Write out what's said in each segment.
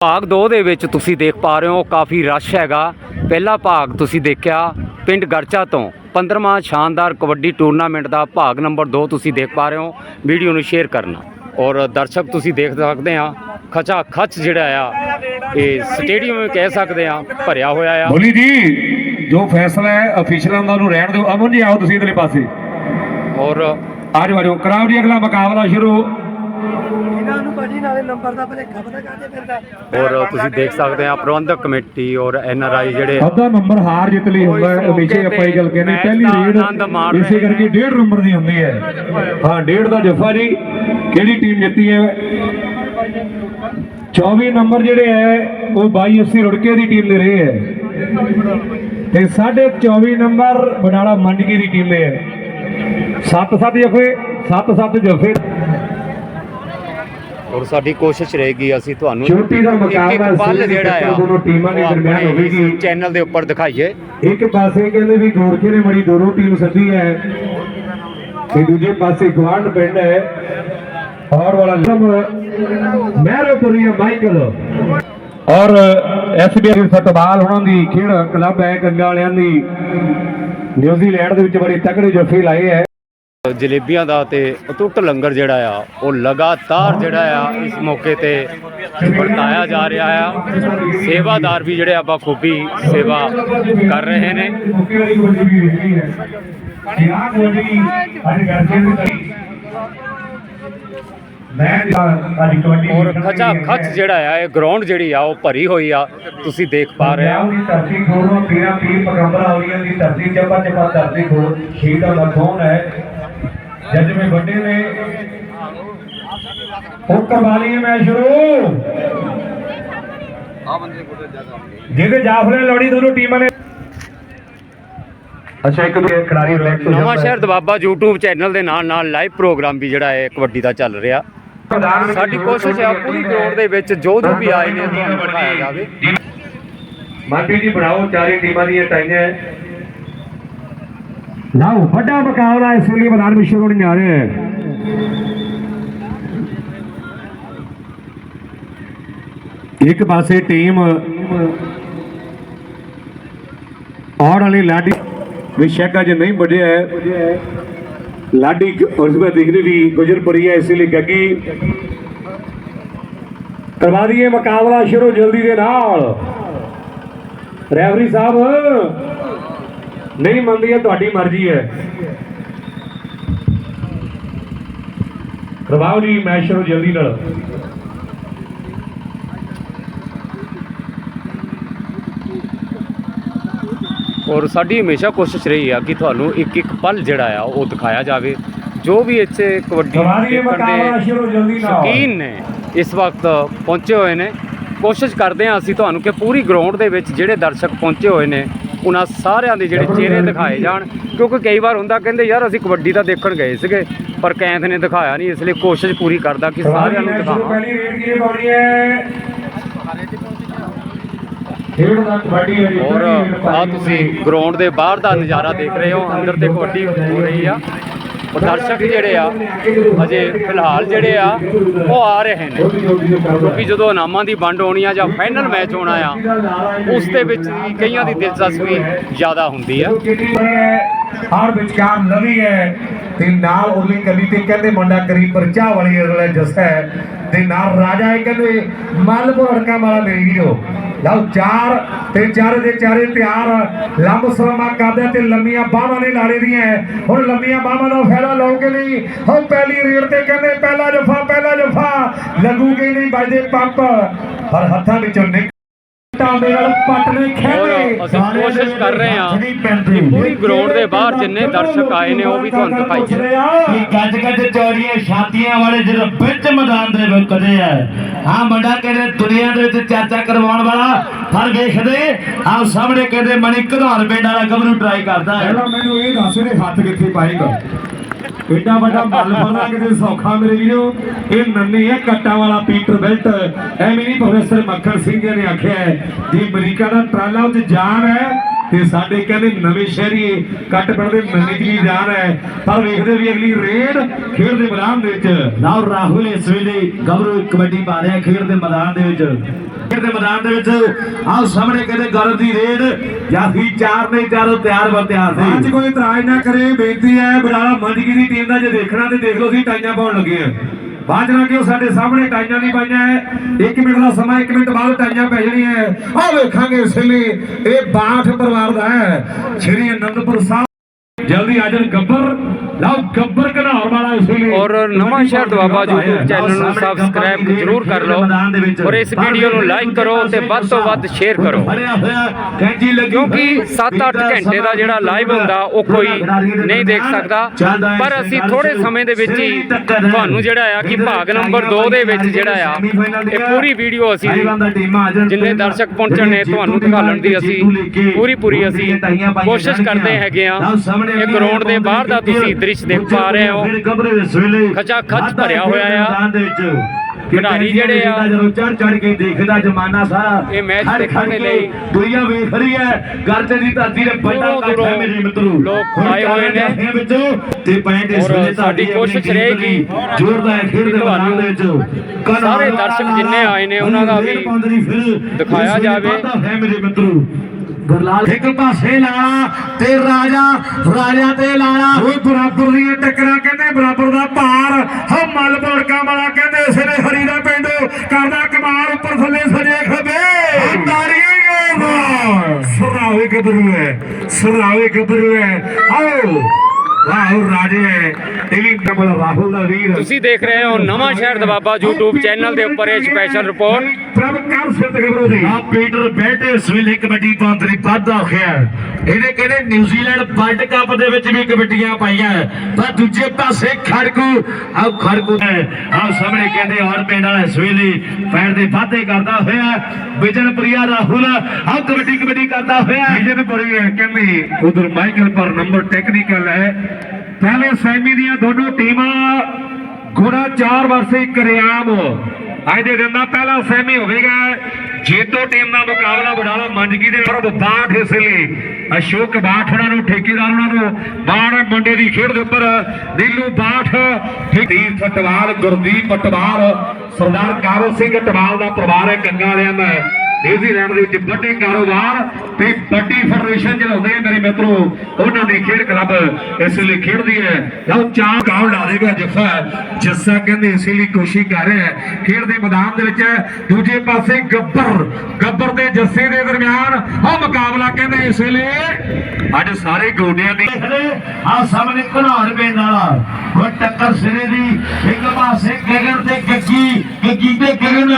ਭਾਗ 2 ਦੇ ਵਿੱਚ ਤੁਸੀਂ ਦੇਖ ਪਾ ਰਹੇ ਹੋ ਕਾਫੀ ਰਸ਼ ਹੈਗਾ। ਪਹਿਲਾ ਭਾਗ ਤੁਸੀਂ ਦੇਖਿਆ ਪਿੰਡ ਗਰਚਾ ਤੋਂ 15ਵਾਂ ਸ਼ਾਨਦਾਰ ਕਬੱਡੀ ਟੂਰਨਾਮੈਂਟ ਦਾ ਭਾਗ ਨੰਬਰ 2 ਤੁਸੀਂ ਦੇਖ ਪਾ ਰਹੇ ਹੋ। ਵੀਡੀਓ ਨੂੰ ਸ਼ੇਅਰ ਕਰਨਾ। ਔਰ ਦਰਸ਼ਕ ਤੁਸੀਂ ਦੇਖ ਸਕਦੇ ਆ ਖਚਾ ਖਚ ਜਿਹੜਾ ਆ ਇਹ ਸਟੇਡੀਅਮ ਕਹਿ ਸਕਦੇ ਆ ਭਰਿਆ ਹੋਇਆ ਆ। ਬੋਲੀ ਜੀ ਜੋ ਫੈਸਲਾ ਹੈ ਅਫੀਸ਼ਲਾਂ ਦਾ ਉਹਨੂੰ ਰਹਿਣ ਦਿਓ। ਅਮਨ ਜੀ ਆਓ ਤੁਸੀਂ ਇਧਰਲੇ ਪਾਸੇ। ਔਰ ਆ ਜਾਓ ਆ ਜਾਓ ਕਰਾਓ ਜੀ ਅਗਲਾ ਮੁਕਾਬਲਾ ਸ਼ੁਰੂ। ਇਹਨਾਂ ਨੂੰ ਭਾਜੀ ਨਾਲੇ ਨੰਬਰ ਦਾ ਭਲੇਖਾ ਪਤਾ ਕਾਹਦੇ ਫਿਰਦਾ ਔਰ ਤੁਸੀਂ ਦੇਖ ਸਕਦੇ ਆ ਪ੍ਰਬੰਧਕ ਕਮੇਟੀ ਔਰ ਐਨ ਆਰ ਆਈ ਜਿਹੜੇ ਅੱਧਾ ਨੰਬਰ ਹਾਰ ਜਿੱਤ ਲਈ ਹੁੰਦਾ ਹੈ ਹਮੇਸ਼ਾ ਆਪਾਂ ਇਹ ਗੱਲ ਕਹਿੰਦੇ ਪਹਿਲੀ ਰੇਡ ਇਸੇ ਕਰਕੇ ਡੇਢ ਨੰਬਰ ਦੀ ਹੁੰਦੀ ਹੈ। ਹਾਂ ਡੇਢ ਦਾ ਜੱਫਾ ਜੀ ਕਿਹੜੀ ਟੀਮ ਜਿੱਤੀ ਹੈ? 24 ਨੰਬਰ ਜਿਹੜੇ ਹੈ ਉਹ 22 80 ਰੁੜਕੇ ਦੀ ਟੀਮ ਦੇ ਰਹੇ ਹੈ। ਤੇ ਸਾਢੇ 24 ਨੰਬਰ ਬਡਾਲਾ ਮੰਡਕੀ ਦੀ ਟੀਮ ਦੇ ਹੈ। 7-7 ਜਫੇ 7-7 ਜਫੇ। ਔਰ ਸਾਡੀ ਕੋਸ਼ਿਸ਼ ਰਹੇਗੀ ਅਸੀਂ ਤੁਹਾਨੂੰ ਚੋਟੀ ਦਾ ਮੁਕਾਬਲਾ ਪਲ ਜਿਹੜਾ ਆ ਦੋਨੋਂ ਟੀਮਾਂ ਦੇ ਦਰਮਿਆਨ ਹੋਵੇਗੀ। ਚੈਨਲ ਦੇ ਉੱਪਰ ਦਿਖਾਈਏ। ਇੱਕ ਪਾਸੇ ਕਹਿੰਦੇ ਵੀ ਗੋਰਖੇ ਨੇ ਬੜੀ ਦੂਰੋਂ ਟੀਮ ਸੱਦੀ ਹੈ ਤੇ ਦੂਜੇ ਪਾਸੇ ਗਵਾਂਡ ਪਿੰਡ ਹੈ। ਔਰ ਵਾਲਾ ਮਹਿਰੋਪੁਰੀਆ ਮਾਈਕਲ। ਔਰ ਐਸਬੀਆਈ ਫੁੱਟਬਾਲ ਉਹਨਾਂ ਦੀ ਖੇਡ ਕਲੱਬ ਹੈ ਗੰਗਾ ਵਾਲਿਆਂ ਦੀ। ਨਿਊਜ਼ੀਲੈਂਡ ਦੇ ਵਿੱਚ ਬੜੀ ਤਕੜੇ ਜੱਫੇ ਲਾਏ ਹੈ। ਜਲੇਬੀਆਂ ਦਾ ਤੇ ਅਟੁੱਟ ਲੰਗਰ ਜਿਹੜਾ ਆ, ਉਹ ਲਗਾਤਾਰ ਜਿਹੜਾ ਆ, ਇਸ ਮੌਕੇ ਤੇ ਵਰਤਾਇਆ ਜਾ ਰਿਹਾ ਆ। ਸੇਵਾਦਾਰ ਵੀ ਜਿਹੜੇ ਆ ਬਖੂਬੀ ਸੇਵਾ ਕਰ ਰਹੇ ਨੇ। ਮੁੱਕੇ ਵਾਲੀ ਕਬੱਡੀ ਅੱਜ ਗਰਜੇ ਦੀ ਤਰੀ ਮੈਂ ਅੱਜ ਕਬੱਡੀ ਔਰ ਖਚਾ ਖਚ ਜਿਹੜਾ ਆ ਇਹ ਗਰਾਊਂਡ ਜਿਹੜੀ ਆ ਉਹ ਭਰੀ ਹੋਈ ਆ। ਤੁਸੀਂ ਦੇਖ ਪਾ ਰਹੇ ਪੰਜਾਬ ਆ। ਦੀ ਧਰਤੀ ਖੋਰੋਂ ਪੀਰਾਂ ਪੀਰ ਪਗੰਬਰ ਆਉਲੀਆਂ ਦੀ ਧਰਤੀ ਚੱਪਾ ਚੱਪਾ ਧਰਤੀ ਖੋਰ ਸ਼ਹੀਦਾਂ ਦਾ ਖੂਨ ਹੈ? ਜਜਮੇ ਵੱਡੇ ਨੇ। ਉਹ ਕਰਵਾ ਲਈਏ ਮੈਂ ਸ਼ੁਰੂ। ਜਿਹਦੇ ਜਾਫਲੇ ਲੋੜੀ ਦੋਨੋਂ ਟੀਮਾਂ ਨੇ। ਅੱਛਾ ਇੱਕ ਖਿਡਾਰੀ ਰਿਲੈਕਸ ਨਵਾਂ ਸ਼ਹਿਰ ਦਬਾਬਾ YouTube ਚੈਨਲ ਦੇ ਨਾਲ ਨਾਲ ਲਾਈਵ ਪ੍ਰੋਗਰਾਮ ਵੀ ਜਿਹੜਾ ਹੈ ਕਬੱਡੀ ਦਾ ਚੱਲ ਰਿਹਾ। ਸਾਡੀ ਕੋਸ਼ਿਸ਼ ਹੈ ਪੂਰੀ ਗਰਾਊਂਡ ਦੇ ਵਿੱਚ ਜੋ ਜੋ ਵੀ ਆਏ ਨੇ ਤੁਹਾਨੂੰ ਦਿਖਾਇਆ ਜਾਵੇ। ਮਾਪੀ ਜੀ ਬਣਾਓ ਚਾਰੇ ਟੀਮਾਂ ਦੀਆਂ ਟਾਈਆਂ। ਲਓ ਵੱਡਾ ਮੁਕਾਬਲਾ ਇਸ ਵੇਲੇ ਮੈਦਾਨ ਵਿੱਚ ਸ਼ੁਰੂ ਹੋਣ ਜਾ ਰਿਹਾ ਹੈ। ਇੱਕ ਪਾਸੇ ਟੀਮ ਔਰ ਵਾਲੀ ਲਾਡੀ ਵਿਸ਼ੇਕ ਅਜ ਨਹੀਂ ਵੱਡਿਆ ਹੈ। ਲਾਡੀ ਉਸ ਵਿੱਚ ਦਿਖ ਰਹੀ ਵੀ ਗੁਜਰਪੁਰੀ ਹੈ, ਇਸ ਲਈ ਗੱਗੀ। ਕਰਵਾ ਦਈਏ ਮੁਕਾਬਲਾ ਸ਼ੁਰੂ ਜਲਦੀ ਦੇ ਨਾਲ। ਰੈਫਰੀ ਸਾਹਿਬ, ਨਹੀਂ ਮੰਨਦੀ ਹੈ, ਤੁਹਾਡੀ ਮਰਜ਼ੀ ਹੈ। ਕਰਵਾਓ ਜੀ, ਮੈਚ ਸ਼ੁਰੂ ਜਲਦੀ ਨਾਲ। ਔਰ ਸਾਡੀ ਹਮੇਸ਼ਾ ਕੋਸ਼ਿਸ਼ ਰਹੀ ਆ ਕਿ ਤੁਹਾਨੂੰ ਇੱਕ ਇੱਕ ਪਲ ਜਿਹੜਾ ਆ ਉਹ ਦਿਖਾਇਆ ਜਾਵੇ। ਜੋ ਵੀ ਇੱਥੇ ਕਬੱਡੀ ਦੇਖਣ ਦੇ ਸ਼ੌਕੀਨ ਨੇ ਇਸ ਵਕਤ ਪਹੁੰਚੇ ਹੋਏ ਨੇ। ਕੋਸ਼ਿਸ਼ ਕਰਦੇ ਹਾਂ ਅਸੀਂ ਤੁਹਾਨੂੰ ਕਿ ਪੂਰੀ ਗਰਾਊਂਡ ਦੇ ਵਿੱਚ ਜਿਹੜੇ ਦਰਸ਼ਕ ਪਹੁੰਚੇ ਹੋਏ ਨੇ ਉਹਨਾਂ ਸਾਰਿਆਂ ਦੇ ਜਿਹੜੇ ਚਿਹਰੇ ਦਿਖਾਏ ਜਾਣ। ਕਿਉਂਕਿ ਕਈ ਵਾਰ ਹੁੰਦਾ ਕਹਿੰਦੇ ਯਾਰ ਅਸੀਂ ਕਬੱਡੀ ਤਾਂ ਦੇਖਣ ਗਏ ਸੀਗੇ ਪਰ ਕੈਂਥ ਨੇ ਦਿਖਾਇਆ ਨਹੀਂ ਇਸ ਲਈ ਕੋਸ਼ਿਸ਼ ਪੂਰੀ ਕਰਦਾ ਕਿ ਸਾਰਿਆਂ ਨੂੰ ਦਿਖਾਵਾਂ। ਪਹਿਲੀ ਰੇਡ ਹੈ? ਔਰ ਆ ਤੁਸੀਂ ਗਰਾਊਂਡ ਦੇ ਬਾਹਰ ਦਾ ਨਜ਼ਾਰਾ ਦੇਖ ਰਹੇ ਹੋ ਅੰਦਰ ਤੇ ਕਬੱਡੀ ਹੋ ਰਹੀ ਆ। ਔਰ ਦਰਸ਼ਕ ਜਿਹੜੇ ਆ ਅਜੇ ਫਿਲਹਾਲ ਜਿਹੜੇ ਆ ਉਹ ਆ ਰਹੇ ਨੇ। ਕਿਉਂਕਿ ਜਦੋਂ ਇਨਾਮਾਂ ਦੀ ਵੰਡ ਹੋਣੀ ਆ ਜਾਂ ਫਾਈਨਲ ਮੈਚ ਹੋਣਾ ਆ ਉਸ ਦੇ ਵਿੱਚ ਕਈਆਂ ਦੀ ਦਿਲਚਸਪੀ ਜ਼ਿਆਦਾ ਹੁੰਦੀ ਆ। ਹਰ ਵਿਚਕਾਰ ਨਵੀਂ ਹੈ। ਤੇ ਨਾਲ ਉਰਲੀ ਗਲੀ ਤੇ ਕਹਿੰਦੇ ਮੁੰਡਾ ਕਰੀਬ ਚਾਹ ਵਾਲੀ ਅਗਲਾ ਜੱਸਾ ਹੈ। ਤੇ ਨਾਲ ਰਾਜਾ ਹੈ ਕਹਿੰਦੇ ਮਲਪੁਰ ਅੜਕਾ ਵਾਲਾ ਮੇਰੀ ਵੀਰੋ। ਲਓ ਚਾਰ ਤੇ ਚਾਰੇ ਦੇ ਚਾਰੇ ਤਿਆਰ, ਲੰਬ ਸਲਮਾ ਕਰਦੇ ਤੇ ਲੰਮੀਆਂ ਬਾਹਾਂ ਨੇ ਲਾੜੇ ਦੀਆਂ। ਹੁਣ ਲੰਮੀਆਂ ਬਾਹਾਂ ਦਾ ਫਾਇਦਾ ਲਓਗੇ ਨਹੀਂ। ਹੋ ਪਹਿਲੀ ਰੇਡ ਤੇ ਕਹਿੰਦੇ, ਪਹਿਲਾ ਜਫਾ ਪਹਿਲਾ ਜਫਾ। ਲੱਗੂਗੇ ਨਹੀਂ ਵੱਜਦੇ ਪੰਪ। ਪਰ ਹੱਥਾਂ ਵਿੱਚੋਂ ਨਿਕ ਟਾਂਡੇ ਨਾਲ ਪੱਟ ਨੇ ਖੇਡੇ ਔਰ ਅਸੀਂ ਕੋਸ਼ਿਸ਼ ਕਰ ਰਹੇ ਹਾਂ ਕਿ ਪੂਰੀ ਗਰਾਊਂਡ ਦੇ ਬਾਹਰ ਜਿੰਨੇ ਦਰਸ਼ਕ ਆਏ ਨੇ ਉਹ ਵੀ ਤੁਹਾਨੂੰ ਦਿਖਾਈਏ ਇਹ ਗੱਜ ਗੱਜ ਚੌੜੀਆਂ ਛਾਤੀਆਂ ਵਾਲੇ ਜਿਹੜੇ ਵਿੱਚ ਮੈਦਾਨ ਦੇ ਵਿੱਚ ਕਦੇ ਆ। ਹਾਂ ਮੁੰਡਾ ਕਹਿੰਦੇ ਦੁਨੀਆ ਦੇ ਵਿੱਚ ਚਾਚਾ ਕਰਵਾਉਣ ਵਾਲਾ? ਪਰ ਵੇਖਦੇ। ਆਹ ਸਾਹਮਣੇ ਕਹਿੰਦੇ ਮਣੀ ਘਧਾਰ ਪਿੰਡ ਵਾਲਾ ਗੱਭਰੂ ਟਰਾਈ ਕਰਦਾ ਹੈ। ਪਹਿਲਾਂ ਮੈਨੂੰ ਇਹ ਦੱਸ ਇਹਦੇ ਹੱਥ ਕਿੱਥੇ ਪਾਏਗਾ? ਏਡਾ ਵੱਡਾ ਮੱਲ ਫੜਨਾ ਕਿਤੇ ਸੌਖਾ ਮੇਰੇ ਵੀਰੋ। ਇਹ ਨੰਨੇ ਹੈ, ਕੱਟਾ ਵਾਲਾ ਪੀਟਰ ਬੈਲਟ। ਐਵੇਂ ਨਹੀਂ, ਪ੍ਰੋਫੈਸਰ ਮੱਖਣ ਸਿੰਘ ਨੇ ਆਖਿਆ ਜੇ ਅਮਰੀਕਾ ਦਾ ਟਰਾਲਾ ਉੱਤੇ ਜਾਨ ਹੈ ਤੇ ਸਾਡੇ ਕਹਿੰਦੇ ਨਵੇਂ ਸ਼ਹਿਰੀਏ ਕੱਟ ਪਿੰਡ ਦੇ ਮੰਨੀ ਜੀ ਜਾਨ ਹੈ। ਪਰ ਵੇਖਦੇ ਵੀ ਅਗਲੀ ਰੇਡ ਖੇਡ ਦੇ ਮੈਦਾਨ ਦੇ ਵਿੱਚ। ਲਓ ਰਾਹੁਲ ਇਸ ਵੇਲੇ ਗੱਭਰੂ ਕਬੱਡੀ ਪਾ ਰਿਹਾ ਖੇਡ ਦੇ ਮੈਦਾਨ ਦੇ ਵਿੱਚ। ਖੇਡ ਦੇ ਮੈਦਾਨ ਦੇ ਵਿੱਚ ਆਹ ਸਾਹਮਣੇ ਕਹਿੰਦੇ ਗਰਬ ਦੀ ਰੇਡ। ਜਾਫੀ ਚਾਰ ਨਹੀਂ ਚਾਰੋਂ ਤਿਆਰ ਬਰ ਤਿਆਰ ਅੱਜ ਸੀ ਕੋਈ ਇਤਰਾਜ਼ ਨਾ ਕਰੇ ਬੇਨਤੀ ਹੈ ਬਰਾਲਾ ਮੰਜਗੀ ਦੀ ਟੀਮ ਦਾ ਜੇ ਦੇਖਣਾ ਤੇ ਦੇਖ ਲਓ ਸੀ ਟਾਈਆਂ ਪਾਉਣ ਲੱਗੇ ਆ ਬਾਅਦ ਨਾ ਕਿ ਉਹ ਸਾਡੇ ਸਾਹਮਣੇ ਟਾਈਆਂ ਨਹੀਂ ਪਾਈਆਂ ਹੈ 1 ਮਿੰਟ ਦਾ ਸਮਾਂ 1 ਮਿੰਟ ਬਾਅਦ ਟਾਈਆਂ ਪੈ ਜਾਣੀਆਂ ਹੈ ਆਹ ਵੇਖਾਂਗੇ ਇਸ ਲਈ ਇਹ ਬਾਠ ਪਰਿਵਾਰ ਦਾ ਹੈ ਸ਼੍ਰੀ ਅਨੰਦਪੁਰ ਸਾਹਿਬ। ਜਲਦੀ ਆ ਜਾਣ ਗੱਬਰ। ਲਓ ਗੱਬਰ ਘਨਾਉਣ ਵਾਲਾ ਇਸ ਲਈ ਔਰ Nawanshahr Doaba YouTube channel ਨੂੰ ਸਬਸਕ੍ਰਾਈਬ ਜ਼ਰੂਰ ਕਰ ਲਓ ਔਰ ਇਸ ਵੀਡੀਓ ਨੂੰ ਲਾਈਕ ਕਰੋ ਤੇ ਵੱਧ ਤੋਂ ਵੱਧ ਸ਼ੇਅਰ ਕਰੋ। ਕਿਉਂਕਿ 7-8 ਘੰਟੇ ਦਾ ਜਿਹੜਾ ਲਾਈਵ ਹੁੰਦਾ ਉਹ ਕੋਈ ਨਹੀਂ ਦੇਖ ਸਕਦਾ। ਪਰ ਅਸੀਂ ਥੋੜੇ ਸਮੇਂ ਦੇ ਵਿੱਚ ਹੀ ਤੁਹਾਨੂੰ ਜਿਹੜਾ ਆ ਕਿ ਭਾਗ ਨੰਬਰ 2 ਦੇ ਵਿੱਚ ਜਿਹੜਾ ਆ ਇਹ ਪੂਰੀ ਵੀਡੀਓ ਅਸੀਂ ਜਿੰਨੇ ਦਰਸ਼ਕ ਪਹੁੰਚਣ ਨੇ ਤੁਹਾਨੂੰ ਦਿਖਾਉਣ ਦੀ ਅਸੀਂ ਪੂਰੀ ਪੂਰੀ ਅਸੀਂ ਕੋਸ਼ਿਸ਼ ਕਰਦੇ ਹੈਗੇ ਆ ਇਹ ਗਰਾਊਂਡ ਦੇ ਬਾਹਰ ਦਾ ਤੁਸੀਂ ਦ੍ਰਿਸ਼ ਦੇਖ ਪਾ ਰਹੇ ਹੋ। ਖਚਾ ਖਚ ਭਰਿਆ ਹੋਇਆ ਆ। ਖਿਡਾਰੀ ਜਿਹੜੇ ਆ ਜਦੋਂ ਚੜ ਚੜ ਕੇ ਦੇਖਦਾ ਜਮਾਨਾ ਸਾਰਾ ਇਹ ਮੈਚ ਦੇਖਣ ਦੇ ਲਈ ਦੁਨੀਆ ਵੇਖ ਰਹੀ ਹੈ। ਗਰਜ ਦੀ ਧਰਤੀ ਤੇ ਵੱਡਾ ਇਕੱਠ ਹੈ ਮੇਰੇ ਮਿੱਤਰੋ। ਲੋਕ ਆਏ ਹੋਏ ਨੇ। ਵਿੱਚੋਂ ਤੇ ਪੈਂਟ ਇਸ ਵੇਲੇ ਸਾਡੀ ਕੋਸ਼ਿਸ਼ ਰਹੇਗੀ। ਦੀ ਜ਼ੋਰਦਾਰ ਖੇਡ ਦੇ ਮੈਦਾਨ ਦੇ ਵਿੱਚ। ਸਾਰੇ ਦਰਸ਼ਕ ਜਿੰਨੇ ਆਏ ਨੇ ਉਹਨਾਂ ਦਾ ਵੀ ਦਿਖਾਇਆ ਜਾਵੇ। ਹੈ ਮੇਰੇ ਮਿੱਤਰੋ। ਗੁਰਲਾਲ ਇੱਕ ਪਾਸੇ ਲਾਲਾ ਤੇ ਰਾਜਾ ਰਾਜਾ ਤੇ ਲਾਲਾ ਉਹ ਬਰਾਬਰ ਦੀਆਂ ਟੱਕਰਾਂ ਕਹਿੰਦੇ ਬਰਾਬਰ ਦਾ ਭਾਰ। ਹ ਮਲ ਭੜਕਾ ਵਾਲਾ ਕਹਿੰਦੇ ਇਸ ਨੇ ਹਰੀ ਦਾ ਪਿੰਡ ਕਰਦਾ ਕਮਾਲ ਉੱਪਰ ਥੱਲੇ ਸਜੇ ਖਬੇ। ਤਾੜੀਆਂ ਸਰਾਵੇ ਗੱਭਰੂ ਹੈ ਸਰਾਵੇ ਗੱਭਰੂ ਹੈ ਆਓ। ਵਾਹ ਰਾਜੇ ਇਹ ਵੀ ਡਬਲ ਰਾਹੁਲ ਦਾ ਵੀਰ। ਤੁਸੀਂ ਦੇਖ ਰਹੇ ਹੋ ਨਵਾਂ ਸ਼ਹਿਰ ਦਵਾਬਾ YouTube ਚੈਨਲ ਦੇ ਉੱਪਰ ਇਹ ਸਪੈਸ਼ਲ ਰਿਪੋਰਟ ਪ੍ਰਭ ਕਰ ਸਿੱਧ ਗੱਭਰੂ ਦੀ ਆ ਪੀਟਰ ਬੈਟੇ ਇਸ ਵੇਲੇ ਕਬੱਡੀ ਵਾਧਾ ਹੋਇਆ ਇਹਨੇ ਕਹਿੰਦੇ ਨਿਊਜ਼ੀਲੈਂਡ ਵਰਲਡ ਕੱਪ ਦੇ ਵਿੱਚ ਵੀ ਕਬੱਡੀਆਂ ਪਾਈਆਂ ਪਰ ਦੂਜੇ ਪਾਸੇ ਖੜਕੂ ਆ ਖੜਕੂ ਹੈ। ਆ ਸਾਹਮਣੇ ਕਹਿੰਦੇ ਔਰ ਪਿੰਡ ਵਾਲਾ ਇਸ ਵੇਲੇ ਪੈਰ ਦੇ ਵਾਧੇ ਕਰਦਾ ਹੋਇਆ ਵਿਜਨ ਪ੍ਰਿਆ ਰਾਹੁਲ ਆ ਕਬੱਡੀ ਕਬੱਡੀ ਕਰਦਾ ਹੋਇਆ ਵਿਜਨ ਪੜੀ ਹੈ ਕਹਿੰਦੇ ਉਧਰ ਮਾਈਕਲ ਪਰ ਨੰਬਰ ਟੈਕਨੀਕਲ ਹੈ। ਪਹਿਲੇ ਸੈਮੀ ਦੀਆਂ ਦੋਨੋਂ ਟੀਮਾਂ ਗੁਣਾ 4 ਵਰਸੇ ਕਰਿਆਮ ਅੱਜ ਦੇ ਦਿਨ ਦਾ ਪਹਿਲਾ ਸੈਮੀ ਹੋਵੇਗਾ। ਜੇਤੋ ਟੀਮ ਦਾ ਮੁਕਾਬਲਾ ਬਡਾਲਾ ਮੰਜਗੀ ਦੇ ਵਿਰੁੱਧ ਬਾਠ ਇਸ ਲਈ। ਅਸ਼ੋਕ ਬਾਠ ਉਹਨਾਂ ਨੂੰ, ਠੇਕੇਦਾਰ ਉਹਨਾਂ ਨੂੰ, ਬਾਣ ਮੁੰਡੇ ਦੀ ਖੇਡ ਦੇ ਉੱਪਰ। ਨੀਲੂ ਬਾਠ ਦੀਪ ਫਟਵਾਲ ਗੁਰਦੀਪ ਫਟਵਾਲ ਸਰਦਾਰ ਕਾਬਲ ਸਿੰਘ ਟਵਾਲ ਦਾ ਪਰਿਵਾਰ ਹੈ ਕੰਗਾ ਵਾਲਿਆਂ ਦਾ। ਨਿਊਜ਼ੀਲੈਂਡ ਦੇ ਵਿੱਚ ਵੱਡੇ ਕਾਰੋਬਾਰ ਤੇ ਵੱਡੀ ਫੈਡਰੇਸ਼ਨ ਚਲਾਉਂਦੇ ਆ ਮੇਰੇ ਮਿੱਤਰੋ, ਉਹਨਾਂ ਦੀ ਖੇਡ ਕਲੱਬ ਇਸ ਲਈ ਖੇਡਦੀ ਹੈ। ਲਓ, ਚਾਰ ਕਾਲ ਲਾ ਦੇਗਾ ਜੱਫਾ। ਜੱਸਾ ਕਹਿੰਦੇ ਇਸ ਲਈ ਕੋਸ਼ਿਸ਼ ਕਰ ਰਿਹਾ ਹੈ। ਖੇਡ ਦੇ ਮੈਦਾਨ ਦੇ ਵਿੱਚ ਦੂਜੇ ਪਾਸੇ ਗੱਬਰ ਗੱਬਰ ਤੇ ਜੱਸੇ ਦੇ ਦਰਮਿਆਨ ਉਹ ਮੁਕਾਬਲਾ ਕਹਿੰਦੇ ਇਸ ਲਈ ਅੱਜ ਸਾਰੇ ਗੋਡਿਆਂ ਦੀ ਆ ਸਾਹਮਣੇ ਘਨੌਰ ਪਿੰਡ ਵਾਲਾ। ਉਹ ਟੱਕਰ ਸਿਰੇ ਦੀ। ਇੱਕ ਪਾਸੇ ਗਗਨ ਤੇ ਗੱਗੀ ਗੱਗੀ ਤੇ ਗਗਨ।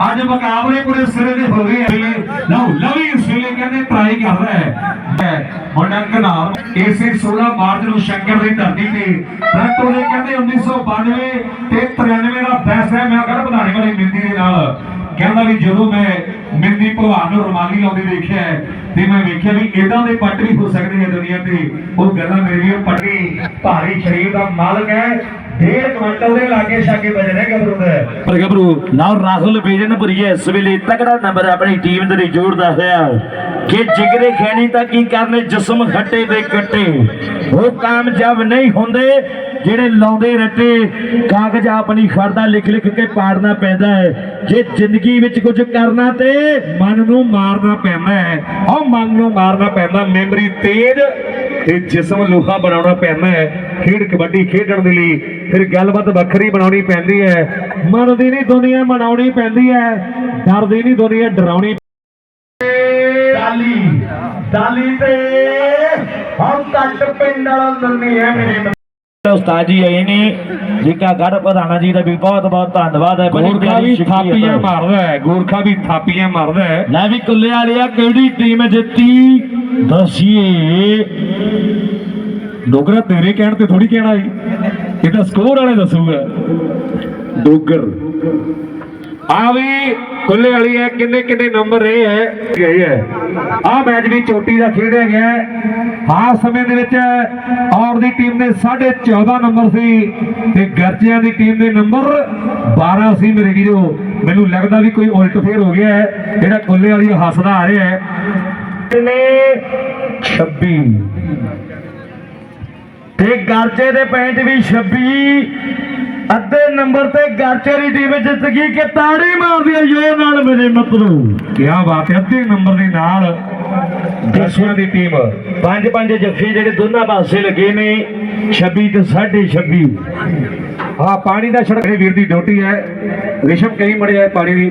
ਅੱਜ ਮੁਕਾਬਲੇ ਪੂਰੇ ਸਿਰੇ ਦੇ ਹੋ ਗਏ ਹੈ ਲਓ ਲਵੀ ਇਸ ਵੇਲੇ ਕਹਿੰਦੇ ਟਰਾਈ ਕਰ ਰਿਹਾ ਹੈ, ਮੁੰਡਾ ਕਨਾਲ ਇਸੇ 16 ਮਾਰਚ ਨੂੰ ਸ਼ੰਕਰ ਦੀ ਧਰਤੀ ਤੇ ਟਰੰਟੋ ਦੇ ਕਹਿੰਦੇ 1992 ਤੇ 93 ਦਾ ਬੈਸਟ ਮੈਂ ਕਹਿੰਦਾ ਵਧਾਣੇ ਵਾਲੀ ਮਿੰਦੀ ਦੇ ਨਾਲ ਕਹਿੰਦਾ ਵੀ ਜਦੋਂ ਮੈਂ ਮਿੰਦੀ ਭਲਵਾਨ ਨੂੰ ਰੁਮਾਲੀ ਲਾਉਂਦੇ ਦੇਖਿਆ ਤੇ ਮੈਂ ਵੇਖਿਆ ਵੀ ਇਦਾਂ ਦੇ ਪੱਟ ਵੀ ਹੋ ਸਕਦੇ ਆ ਦੁਨੀਆ ਤੇ। ਉਹ ਗੱਲਾਂ ਮੇਰੀ ਪੱਟੀ ਭਾਰੀ ਸ਼ਰੀਰ ਦਾ ਮਾਲਕ ਹੈ। ਡੇਢ ਕੁਇੰਟਲ ਦੇ ਲਾਗੇ ਛਾਗੇ ਵਜਨ ਗੱਭਰੂ ਦਾ। ਪਰ ਗੱਭਰੂ ਲਓ ਰਾਹੁਲ ਬੇਜਨਪੁਰੀ ਇਸ ਵੇਲੇ ਤਕੜਾ ਨੰਬਰ ਆਪਣੀ ਟੀਮ ਦੇ ਲਈ ਜੋੜਦਾ ਹੋਇਆ ਕਿ ਜਿਗਰੇ ਖੈਣੀ ਤਾਂ ਕੀ ਕਰਨੇ, ਜਿਸਮ ਖੱਟੇ ਤੇ ਕੱਟੇ। ਉਹ ਕਾਮਯਾਬ ਨਹੀਂ ਹੁੰਦੇ ਜਿਹੜੇ ਲਾਉਂਦੇ ਰੱਟੇ ਕਾਗਜ਼ ਆਪਣੀ ਖੜਦਾ ਲਿਖ ਲਿਖ ਕੇ ਪਾੜਨਾ ਪੈਂਦਾ ਹੈ। ਜੇ ਜ਼ਿੰਦਗੀ ਵਿੱਚ ਕੁਝ ਕਰਨਾ ਤੇ ਮਨ ਨੂੰ ਮਾਰਨਾ ਪੈਂਦਾ ਹੈ। ਉਹ ਮਨ ਨੂੰ ਮਾਰਨਾ ਪੈਂਦਾ, ਮੈਮਰੀ ਤੇਜ਼ ਤੇ ਜਿਸਮ ਲੋਹਾ ਬਣਾਉਣਾ ਪੈਂਦਾ ਹੈ। ਖੇਡ ਕਬੱਡੀ ਖੇਡਣ ਦੇ ਲਈ ਫਿਰ ਗੱਲਬਾਤ ਵੱਖਰੀ ਬਣਾਉਣੀ ਪੈਂਦੀ ਹੈ। ਮਨ ਦੀ ਨਹੀਂ ਦੁਨੀਆ ਮਨਾਉਣੀ ਪੈਂਦੀ ਹੈ, ਡਰ ਦੀ ਨਹੀਂ ਦੁਨੀਆ ਡਰਾਉਣੀ ਡਾਲੀ ਡਾਲੀ ਤੇ ਹਮ ਕੱਟ ਪਿੰਡ ਵਾਲਾ ਨੰਨੀ ਹੈ ਮੇਰੇ ਉਸਤਾਦ ਜੀ ਆਏ ਨੇ ਜਿਕਾ ਗੜ ਪ੍ਰਧਾਨਾ ਜੀ ਦਾ ਵੀ ਬਹੁਤ ਬਹੁਤ ਧੰਨਵਾਦ ਹੈ। ਬੜੀ ਗੋਰਖਾ ਵੀ ਥਾਪੀਆਂ। ਮਾਰਦਾ ਹੈ ਗੋਰਖਾ ਵੀ ਥਾਪੀਆਂ ਮਾਰਦਾ ਹੈ। ਲੈ ਵੀ ਕੁੱਲੇ ਵਾਲਿਆ ਕਿਹੜੀ ਟੀਮ ਜਿੱਤੀ? ਦੱਸੀਏ। ਡੋਗਰਾ ਤੇਰੇ ਕਹਿਣ ਤੇ ਥੋੜੀ ਕਹਿਣਾ ਈ ਇਹ ਤਾਂ ਸਕੋਰ ਵਾਲੇ ਦੱਸੂਗਾ। ਡੋਗਰ। ਆ ਵੀ ਕੁੱਲੇ ਵਾਲੀ ਹੈ ਕਿੰਨੇ ਕਿੰਨੇ ਨੰਬਰ ਰਹੇ ਹੈ। ਗਈ ਹੈ। ਆ ਮੈਚ ਵੀ ਚੋਟੀ ਦਾ ਖੇਡਿਆ ਗਿਆ ਹੈ। ਸਮੇਂ ਦੇ ਵਿੱਚ ਔਰ ਦੀ ਟੀਮ ਦੇ 14.5 ਨੰਬਰ ਸੀ ਤੇ ਗਰਜਿਆਂ ਦੀ ਟੀਮ ਦੇ ਨੰਬਰ 12 ਸੀ ਮੇਰੇ ਵੀਰੋ। ਮੈਨੂੰ ਲੱਗਦਾ ਵੀ ਕੋਈ ਉਲਟ ਫੇਰ ਹੋ ਗਿਆ ਹੈ ਜਿਹੜਾ ਕੁੱਲੇ ਵਾਲੀ ਹੱਸਦਾ ਆ ਰਿਹਾ ਹੈ। ਨੇ 26 ਤੇ ਗਰਚੇ ਦੇ ਪੈਂਟ ਵੀ 26 ਅੱਧੇ ਨੰਬਰ ਤੇ ਗਰਚੇ ਦੀ ਟੀਮ ਜਿੱਤ ਗਈ ਕਿ ਤਾੜੀ ਮਾਰਦੀ ਹੈ ਜੋ ਨਾਲ ਮੇਰੇ ਮਿੱਤਰੋ ਕੀ ਬਾਤ ਹੈ ਅੱਧੇ ਨੰਬਰ ਦੇ ਨਾਲ ਗਰਜਿਆਂ ਦੀ ਟੀਮ। ਪੰਜ ਪੰਜ ਜੱਫੇ ਜਿਹੜੇ ਦੋਨਾਂ ਪਾਸੇ ਲੱਗੇ ਨੇ 26 ਤੇ 26.5 ਹਾਂ ਪਾਣੀ ਦਾ ਛੜਕ ਵੀਰ ਦੀ ਡਿਊਟੀ ਹੈ। ਰਿਸ਼ਮ ਕਈ ਮੜਿਆ ਪਾਣੀ ਦੀ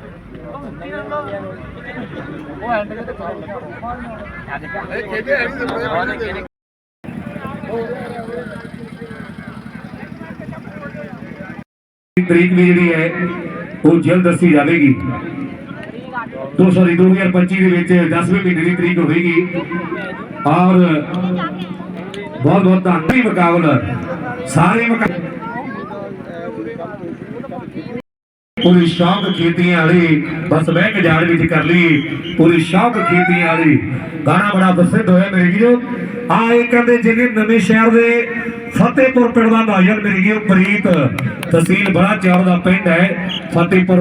ਦਈਏ ਤਰੀਕ ਵੀ ਜਿਹੜੀ ਹੈ, ਉਹ ਜਲਦ ਦੱਸੀ ਜਾਵੇਗੀ। 200 ਦੀ 2025 ਦੇ ਵਿੱਚ 10ਵੇਂ ਮਹੀਨੇ ਦੀ ਤਰੀਕ ਹੋਵੇਗੀ। ਔਰ ਬਹੁਤ ਬਹੁਤ ਧੰਨਵਾਦ ਮੁਕਾਬਲਾ। ਸਾਰੇ ਮੁਕਾ- ਪੂਰੀ ਸ਼ੌਕ ਖੇਤੀਆਂ ਵਾਲੀ, ਬਸ ਬਹਿ ਕੇ ਜਾਣ ਵਿੱਚ ਕਰ ਲਈ, ਪੂਰੀ ਸ਼ੌਕ ਖੇਤੀਆਂ ਵਾਲੀ। ਗਾਣਾ ਬੜਾ ਪ੍ਰਸਿੱਧ ਹੋਇਆ ਮੇਰੇ ਵੀਰੋ। ਆ ਇਹ ਕਹਿੰਦੇ ਜਿਹੜੇ ਨਵੇਂ ਸ਼ਹਿਰ ਦੇ ਫਤਿਹਪੁਰ ਪਿੰਡ ਦਾ ਨੌਜਵਾਨ ਮੇਰੇ ਵੀਰੋ ਪ੍ਰੀਤ ਤਹਿਸੀਲ ਬੜਾ ਚੌੜ ਦਾ ਪਿੰਡ ਹੈ। ਫਤਿਹਪੁਰ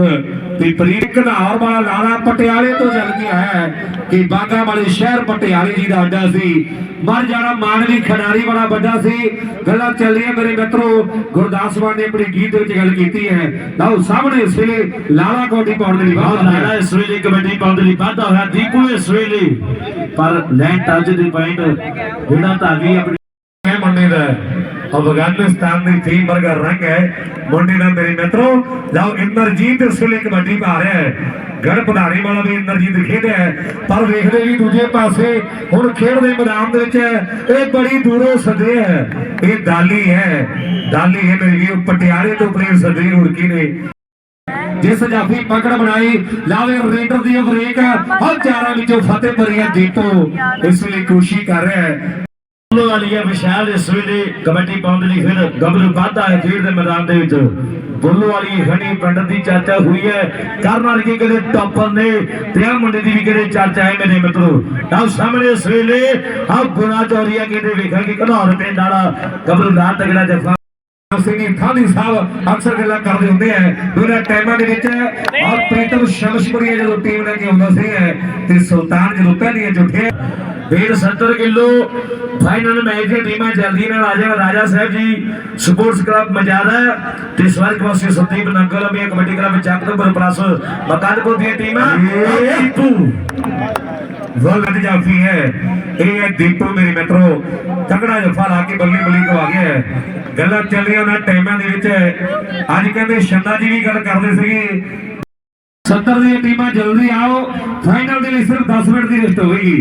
ਤੇ ਪ੍ਰੀਤ ਘਨਾਰ ਵਾਲਾ ਲਾਲਾ ਪਟਿਆਲੇ ਤੋਂ ਚੱਲ ਕੇ ਆਇਆ ਹੈ ਕਿ ਬਾਗਾ ਵਾਲੇ ਸ਼ਹਿਰ ਪਟਿਆਲੇ ਜੀ ਦਾ ਅੱਡਾ ਸੀ। ਮਰ ਜਾਣਾ ਮਾਨਵੀ ਖਿਡਾਰੀ ਬੜਾ ਵੱਡਾ ਸੀ। ਗੱਲਾਂ ਚੱਲੀਆਂ ਮੇਰੇ ਮਿੱਤਰੋ ਗੁਰਦਾਸ ਮਾਨ ਨੇ ਆਪਣੀ ਗੀਤ ਵਿੱਚ ਗੱਲ ਕੀਤੀ ਹੈ। ਲਓ ਸਾਹਮਣੇ ਇਸ ਵੇਲੇ ਲਾਲਾ ਕੋਟੀ ਪਾਉਣ ਦੇ ਲਈ ਲਾੜਾ ਇਸ ਵੇਲੇ ਕਬੱਡੀ ਪਾਉਣ ਦੇ ਲਈ ਵਾਧਾ ਹੋਇਆ। ਦੀਪੂ ਇਸ ਵੇਲੇ ਪਰ ਲੈਣ ਟੱਚ ਦੇ ਪੁਆਇੰਟ ਜਿਹੜਾ ਧਾਗੀ ਆਪਣੀ ਮੈਂ ਮੁੰਡੇ ਦਾ ਅਫਗਾਨਿਸਤਾਨ ਦੀ ਟੀਮ ਵਰਗਾ ਰੰਗ ਹੈ ਮੁੰਡੇ ਦਾ ਮੇਰੇ ਮਿੱਤਰੋ ਲਓ ਇੰਦਰਜੀਤ ਇਸ ਵੇਲੇ ਕਬੱਡੀ ਪਾ ਰਿਹਾ ਹੈ ਗੜ ਪਧਾਰੀ ਵਾਲਾ ਵੀ ਇੰਦਰਜੀਤ ਖੇਡਿਆ ਪਰ ਵੇਖਦੇ ਵੀ ਦੂਜੇ ਪਾਸੇ ਹੁਣ ਖੇਡ ਦੇ ਮੈਦਾਨ ਦੇ ਵਿੱਚ ਇਹ ਬੜੀ ਦੂਰੋਂ ਸੱਦੇ ਹੈ ਇਹ ਦਾਲੀ ਹੈ ਦਾਲੀ ਹੈ ਮੇਰੇ ਵੀਰੋ ਪਟਿਆਲੇ ਤੋਂ ਪਲੇਅਰ ਸੱਦੇ ਹੁੜਕੀ ਨੇ ਜਿਸ ਜਾਫੀ ਪਕੜ ਬਣਾਈ ਲਾਵੇ ਰੇਡਰ ਦੀ ਬ੍ਰੇਕ ਹਰ ਚਾਰਾਂ ਵਿੱਚੋਂ ਫਤਿਹ ਫਤਿਹਪੁਰੀਆ ਦੀਪੋ ਇਸ ਲਈ ਕੋਸ਼ਿਸ਼ ਕਰ ਰਿਹਾ ਹੈ ਬੋਲੋ ਵਾਲੀ ਹੈ ਵਿਸ਼ਾਲ ਇਸ ਵੇਲੇ ਕਬੱਡੀ ਪਾਉਣ ਦੇ ਲਈ ਫਿਰ ਗੱਭਰੂ ਵਾਧਾ ਹੈ ਖੇਡ ਦੇ ਮੈਦਾਨ ਦੇ ਵਿੱਚ। ਬੋਲੋ ਵਾਲੀ ਖਣੀ ਪਿੰਡ ਦੀ ਚਰਚਾ ਹੋਈ ਹੈ। ਕਰਨ ਵਾਲੀ ਕਦੇ ਟੱਪਰ ਨੇ। ਤੇ ਆ ਮੁੰਡੇ ਦੀ ਵੀ ਕਦੇ ਚਰਚਾ ਹੈ ਮੇਰੇ ਮਿੱਤਰੋ। ਆਹ ਸਾਹਮਣੇ ਇਸ ਵੇਲੇ ਆ ਗੁਣਾ ਚੌਰੀਆ ਕਹਿੰਦੇ ਵੇਖਾਂ ਕਿ ਘਨੌਰ ਪਿੰਡ ਵਾਲਾ ਗੱਭਰੂ ਦਾ ਤਗੜਾ ਜੱਫਾ ਸਿੰਘ ਥਾਨੀ ਸਾਹਿਬ ਅਕਸਰ ਗੱਲਾਂ ਕਰਦੇ ਹੁੰਦੇ ਆ। ਉਹਨਾਂ ਟਾਈਮਾਂ ਦੇ ਵਿੱਚ ਔਰ ਪ੍ਰੀਤਮ ਸ਼ਮਸ਼ਪੁਰੀਆ ਜਦੋਂ ਟੀਮ ਲੈ ਕੇ ਆਉਂਦਾ ਸੀ ਤੇ ਸੁਲਤਾਨ ਜਦੋਂ ਪਹਿਲੀਆਂ ਜੁੱਠੇ ਵੇਟ 70 ਕਿਲੋ ਫਾਈਨਲ ਮੈਚ ਦੀਆਂ ਟੀਮਾਂ ਜਲਦੀ ਨਾਲ ਆ ਜਾਣ ਰਾਜਾ ਸਾਹਿਬ ਜੀ ਸਪੋਰਟਸ ਕਲੱਬ ਮਜਾਦਾ ਤੇ ਸਵਰਗ ਵਾਸੀ ਸੰਦੀਪ ਨੰਗਲ ਵੀ ਕਬੱਡੀ ਕਲੱਬ ਚੱਕ ਪਲੱਸ ਮਕਾਨਪੁਰ ਦੀਆਂ ਟੀਮਾਂ। ਦੀਪੂ ਵਲਦ ਜਾਫੀ ਹੈ। ਇਹ ਹੈ ਦੀਪੂ ਮੇਰੇ ਮਿੱਤਰੋ ਤਗੜਾ ਜਫਾ ਲਾ ਕੇ ਬੱਲੀ ਬੱਲੀ ਕੋ ਗਿਆ ਗੱਲਾਂ ਚੱਲੀਆਂ ਉਹਨਾਂ ਟਾਈਮਾਂ ਦੇ ਵਿੱਚ। ਅੱਜ ਕਹਿੰਦੇ ਸ਼ੰਦਾ ਜੀ ਵੀ ਗੱਲ ਕਰਦੇ ਸੀਗੇ। 70 ਦੀਆਂ ਟੀਮਾਂ ਜਲਦੀ ਆਓ। ਫਾਈਨਲ ਦੇ ਲਈ ਸਿਰਫ 10 ਮਿੰਟ ਦੀ ਰਿਸਟ ਹੋਵੇਗੀ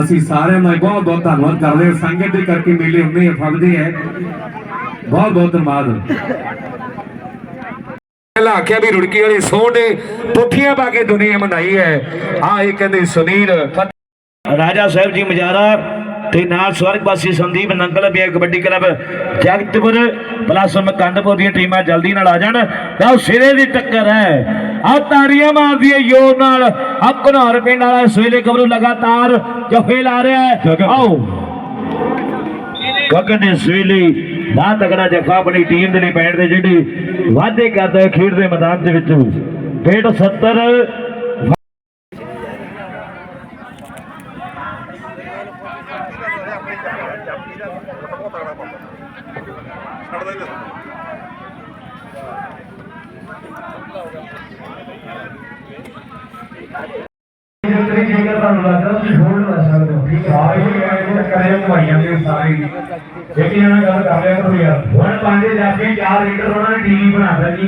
ਅਸੀਂ ਸਾਰਿਆਂ ਦਾ ਬਹੁਤ ਬਹੁਤ ਧੰਨਵਾਦ ਕਰਦੇ ਹਾਂ। ਸੰਗਤ ਦੇ ਕਰਕੇ ਮੇਲੇ ਹੁੰਦੇ ਆ ਫੱਬਦੇ ਆ। ਬਹੁਤ ਬਹੁਤ ਧੰਨਵਾਦ। ਪਹਿਲਾਂ ਆਖਿਆ ਵੀ ਰੁੜਕੀ ਵਾਲੀ ਸੋਹ ਪੁੱਠੀਆਂ ਪਾ ਕੇ ਦੁਨੀਆ ਮਨਾਈ ਹੈ। ਆ ਇਹ ਕਹਿੰਦੇ ਸੁਨੀਲ ਰਾਜਾ ਸਾਹਿਬ ਜੀ ਮਜਾਰਾ ਤੇ ਨਾਲ ਸਵਰਗ ਵਾਸੀ ਸੰਦੀਪ ਨੰਗਲ ਵੀ ਕਬੱਡੀ ਕਲੱਬ। ਜਗਤਪੁਰ ਪਲੱਸ ਮਕੰਦਪੁਰ ਦੀਆਂ ਟੀਮਾਂ ਜਲਦੀ ਨਾਲ ਆ ਜਾਣ। ਲਓ ਸਿਰੇ ਦੀ ਟੱਕਰ ਹੈ। ਆ ਤਾੜੀਆਂ ਮਾਰਦੀ ਹੈ ਯੋਰ ਨਾਲ। ਆ ਘਨੌਰ ਪਿੰਡ ਵਾਲਾ ਇਸ ਵੇਲੇ ਕਬਰੂ ਲਗਾਤਾਰ ਜਫੇ ਲਾ ਰਿਹਾ ਹੈ। ਆਓ। ਗਗਨ ਨੇ ਸਵੇਲੇ ਨਾ ਤਗੜਾ ਜਫਾ ਆਪਣੀ ਟੀਮ ਦੇ ਲਈ ਪੈਣ ਦੇ ਜਿਹੜੀ ਵਾਅਦੇ ਕਰਦਾ ਹੈ ਖੇਡ ਦੇ ਮੈਦਾਨ ਦੇ ਵਿੱਚ। ਡੇਢ 70 ਜਲਦੀ ਠੀਕ ਹੈ ਤੁਹਾਨੂੰ ਲੱਗਦਾ ਤੁਸੀਂ ਹੋਲਡ ਕਰ ਸਕਦੇ ਹੋ ਠੀਕ ਹੈ ਸਾਰੇ ਹੀ ਇਹ ਕਰੇ ਘੁਮਾਈਆਂ ਦੇ ਸਾਰੇ ਹੀ। ਇੱਕ ਜਣਾ ਗੱਲ ਕਰ ਲਿਆ ਕਰੋ ਯਾਰ। ਹੁਣ ਪੰਜ ਜਾ ਕੇ ਚਾਰ ਲੀਟਰ ਉਹਨਾਂ ਨੇ ਟੀਵੀ ਬਣਾਤਾ ਜੀ।